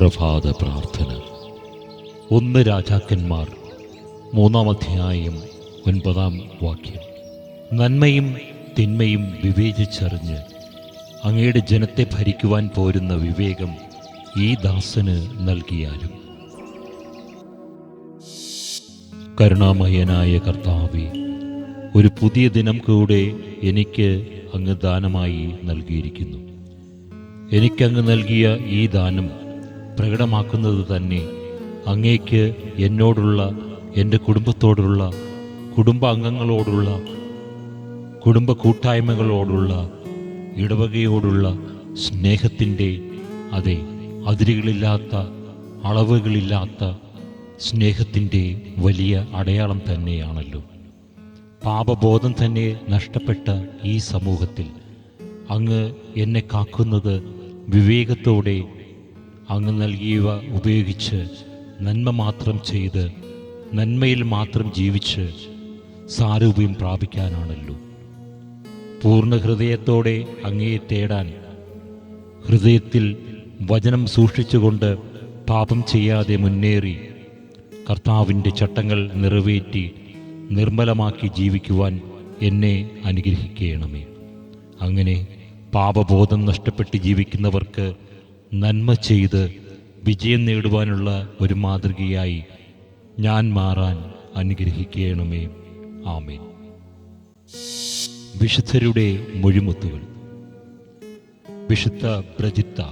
പ്രഭാത പ്രാർത്ഥന. ഒന്ന് രാജാക്കന്മാർ മൂന്നാം അധ്യായം ഒൻപതാം വാക്യം. നന്മയും തിന്മയും വിവേചിച്ചറിഞ്ഞ് അങ്ങയുടെ ജനത്തെ ഭരിക്കുവാൻ പോരുന്ന വിവേകം ഈ ദാസന് നൽകിയാലും. കരുണാമയനായ കർത്താവെ ഒരു പുതിയ ദിനം കൂടെ എനിക്ക് അങ്ങ് ദാനമായി നൽകിയിരിക്കുന്നു. എനിക്കങ്ങ് നൽകിയ ഈ ദാനം പ്രകടമാക്കുന്നത് തന്നെ അങ്ങേക്ക് എന്നോടുള്ള എന്റെ കുടുംബത്തോടുള്ള കുടുംബാംഗങ്ങളോടുള്ള കുടുംബ കൂട്ടായ്മകളോടുള്ള ഇടവകയോടുള്ള സ്നേഹത്തിന്റെ അതെ അതിരുകളില്ലാത്ത അളവുകളില്ലാത്ത സ്നേഹത്തിന്റെ വലിയ അടയാളം തന്നെയാണല്ലോ. പാപബോധം തന്നെ നഷ്ടപ്പെട്ട ഈ സമൂഹത്തിൽ അങ്ങ് എന്നെ കാക്കുന്നത് വിവേകത്തോടെ അങ്ങ് നൽകിയവ ഉപയോഗിച്ച് നന്മ മാത്രം ചെയ്ത് നന്മയിൽ മാത്രം ജീവിച്ച് സാരൂപ്യം പ്രാപിക്കാനാണല്ലോ. പൂർണ ഹൃദയത്തോടെ അങ്ങയെ തേടാൻ ഹൃദയത്തിൽ വചനം സൂക്ഷിച്ചുകൊണ്ട് പാപം ചെയ്യാതെ മുന്നേറി കർത്താവിന്റെ ചട്ടങ്ങൾ നിറവേറ്റി നിർമ്മലമാക്കി ജീവിക്കുവാൻ എന്നെ അനുഗ്രഹിക്കണമേ. അങ്ങനെ പാപബോധം നഷ്ടപ്പെട്ട് ജീവിക്കുന്നവർക്ക് നന്മ ചെയ്ത് വിജയം നേടുവാനുള്ള ഒരു മാതൃകയായി ഞാൻ മാറാൻ അനുഗ്രഹിക്കണമേ. ആമേൻ. വിശുദ്ധരുടെ മൊഴിമുത്തുകൾ. വിശുദ്ധ പ്രജിത്ത.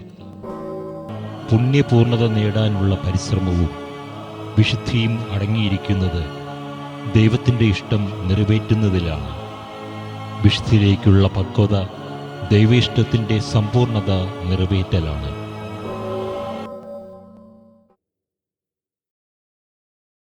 പുണ്യപൂർണത നേടാനുള്ള പരിശ്രമവും വിശുദ്ധിയും അടങ്ങിയിരിക്കുന്നത് ദൈവത്തിന്റെ ഇഷ്ടം നിറവേറ്റുന്നതിലാണ്. വിശുദ്ധിയിലേക്കുള്ള പക്വത ദൈവേഷ്ടത്തിന്റെ സമ്പൂർണത നിറവേറ്റലാണ്.